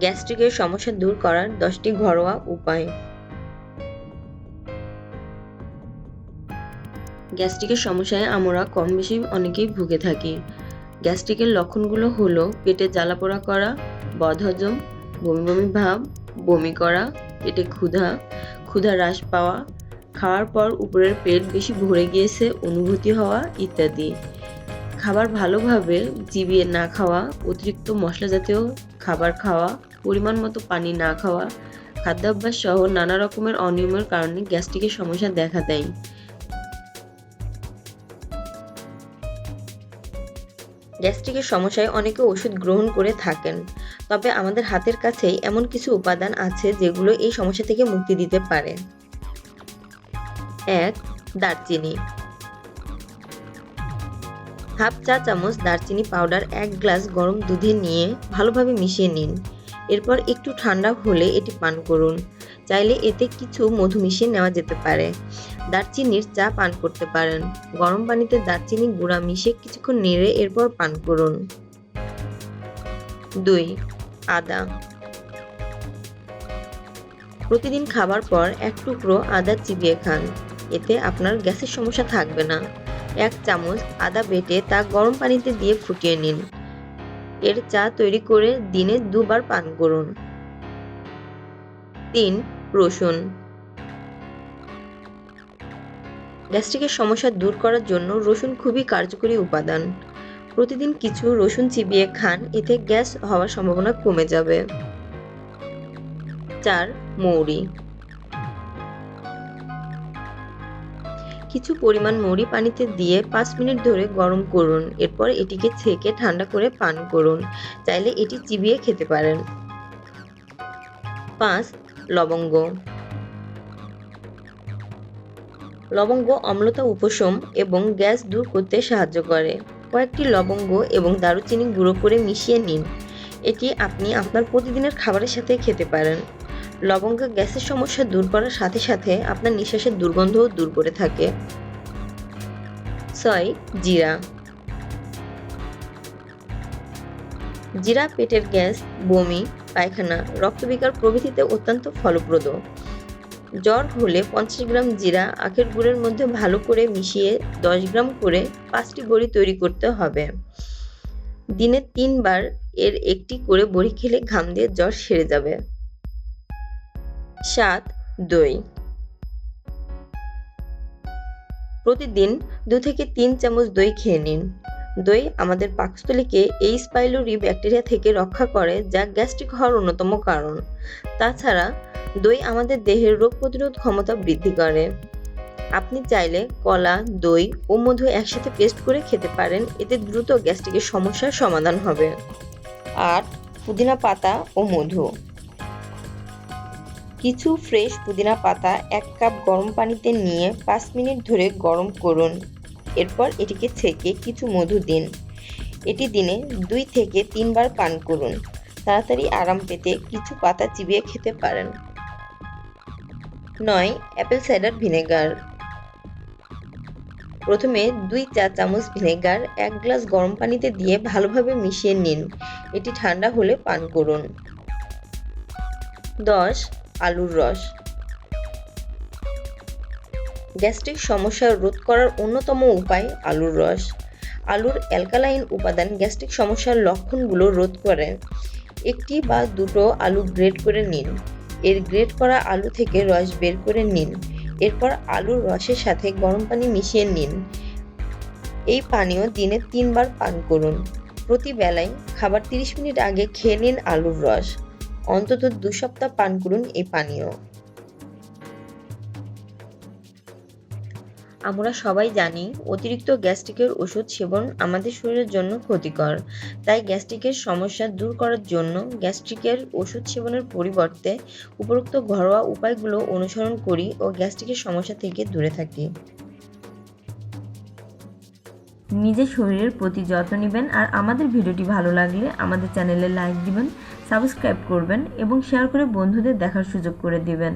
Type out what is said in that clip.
গ্যাস্ট্রিকের সমস্যা দূর করার দশটি ঘরোয়া উপায়। গ্যাস্ট্রিকের সমস্যায় আমরা কম বেশি অনেকেই ভুগে থাকি। গ্যাস্ট্রিকের লক্ষণগুলো হলো পেটে জ্বালাপোড়া করা, বদহজম, বমি বমি ভাব, বমি করা পেটে ক্ষুধা ক্ষুধা হ্রাস পাওয়া, খাওয়ার পর উপরের পেট বেশি ভরে গিয়েছে, অনুভূতি হওয়া ইত্যাদি। খাবার ভালোভাবে চিবিয়ে না খাওয়া, অতিরিক্ত মশলা জাতীয় খাবার খাওয়া, পরিমাণ মতো পানি না খাওয়া, খাদ্যাভ্যাস সহ নানা রকমের অনিয়মের কারণে গ্যাস্ট্রিকের সমস্যা দেখা দেয়। গ্যাস্ট্রিকের সমস্যায় অনেকে ওষুধ গ্রহণ করে থাকেন। তবে আমাদের হাতের কাছেই এমন কিছু উপাদান আছে যেগুলো এই সমস্যা থেকে মুক্তি দিতে পারে। এক, দারচিনি। হাফ চা চামচ দারচিনি পাউডার এক গ্লাস গরম দুধে নিয়ে ভালোভাবে মিশিয়ে নিন। এরপর একটু ঠান্ডা হলে এটি পান করুন। চাইলে এতে কিছু মধু মিশিয়ে নেওয়া যেতে পারে। দারচিনির চা পান করতে পারেন। গরম পানিতে দারচিনি গুঁড়া মিশিয়ে কিছুক্ষণ নেড়ে এরপর পান করুন। দুই আদা। প্রতিদিন খাবার পর এক টুকরো আদা চিবিয়ে খান। এতে আপনার গ্যাসের সমস্যা থাকবে না। এক চামচ আদা বেটে তা গরম পানিতে দিয়ে ফুটিয়ে নিন। এর চা তৈরি করে দিনে দুবার পান করুন। তিন, রসুন। গ্যাস্ট্রিকের সমস্যা দূর করার জন্য রসুন খুবই কার্যকরী উপাদান। প্রতিদিন কিছু রসুন চিবিয়ে খান, এতে গ্যাস হওয়ার সম্ভাবনা কমে যাবে। চার, মৌরি। কিছু পরিমাণ মৌরি পানিতে দিয়ে পাঁচ মিনিট ধরে গরম করুন। এরপর এটিকে ছেঁকে ঠান্ডা করে পান করুন। চাইলে এটি চিবিয়ে খেতে পারেন। পাঁচ, লবঙ্গ। লবঙ্গ, অম্লতা, উপশম এবং গ্যাস দূর করতে সাহায্য করে। কয়েকটি লবঙ্গ এবং দারুচিনি গুঁড়ো করে মিশিয়ে নিন। এটি আপনি আপনার প্রতিদিনের খাবারের সাথে খেতে পারেন। লবঙ্গ গ্যাসের সমস্যা দূর করার সাথে সাথে আপনার নিঃশ্বাসের দুর্গন্ধও দূর করে থাকে। ছয়, জিরা। জিরা পেটের গ্যাস, বমি, পায়খানা, রক্তবিকার প্রভৃতিতে অত্যন্ত ফলপ্রদ। জ্বর হলে পঞ্চাশ গ্রাম জিরা আখের গুড়ের মধ্যে ভালো করে মিশিয়ে দশ গ্রাম করে পাঁচটি বড়ি তৈরি করতে হবে। দিনে তিনবার এর একটি করে বড়ি খেলে ঘাম দিয়ে জ্বর সেরে যাবে। সাত, দই। প্রতিদিন দু থেকে তিন চামচ দই খেয়ে নিন। দই আমাদের পাকস্থলীকে এই স্পাইলোরি ব্যাকটেরিয়া থেকে রক্ষা করে, যা গ্যাস্ট্রিক হওয়ার অন্যতম কারণ। তাছাড়া দই আমাদের দেহের রোগ প্রতিরোধ ক্ষমতা বৃদ্ধি করে। আপনি চাইলে কলা, দই ও মধু একসাথে পেস্ট করে খেতে পারেন, এতে দ্রুত গ্যাস্ট্রিকের সমস্যার সমাধান হবে। আট পুদিনা পাতা ও মধু। কিছু ফ্রেশ পুদিনা পাতা এক কাপ গরম পানিতে নিয়ে পাঁচ মিনিট ধরে গরম করুন। এরপর এটিকে ছেঁকে কিছু মধু দিন। এটি দিনে দুই থেকে তিনবার পান করুন। তাড়াতাড়ি আরাম পেতে কিছু পাতা চিবিয়ে খেতে পারেন। নয় অ্যাপেল সাইডার ভিনেগার প্রথমে দুই চা চামচ ভিনেগার এক গ্লাস গরম পানিতে দিয়ে ভালোভাবে মিশিয়ে নিন। এটি ঠান্ডা হলে পান করুন। দশ, আলুর রস। গ্যাস্ট্রিক সমস্যা রোধ করার অন্যতম উপায় আলুর রস। আলুর অ্যালকালাইন উপাদান গ্যাস্ট্রিক সমস্যার লক্ষণগুলো রোধ করে। একটি বা দুটো আলু গ্রেট করে নিন। এর গ্রেট করা আলু থেকে রস বের করে নিন। এরপর আলুর রসের সাথে গরম পানি মিশিয়ে নিন। এই পানীয় দিনে তিনবার পান করুন। প্রতি বেলায় খাবার তিরিশ মিনিট আগে খেয়ে নিন আলুর রস। অন্তত দু সপ্তাহ পান করুন এই পানীয়। আমরা সবাই জানি অতিরিক্ত গ্যাস্ট্রিকের ওষুধ সেবন আমাদের শরীরের জন্য ক্ষতিকর। তাই গ্যাস্ট্রিকের সমস্যা দূর করার জন্য গ্যাস্ট্রিকের ওষুধ সেবনের পরিবর্তে উপরোক্ত ঘরোয়া উপায়গুলো অনুসরণ করি ও গ্যাস্ট্রিকের সমস্যা থেকে দূরে থাকি। নিজের শরীরের প্রতি যত্ন নেবেন আর আমাদের ভিডিওটি ভালো লাগলে আমাদের চ্যানেলে লাইক দিবেন, সাবস্ক্রাইব করবেন এবং শেয়ার করে বন্ধুদের দেখার সুযোগ করে দিবেন।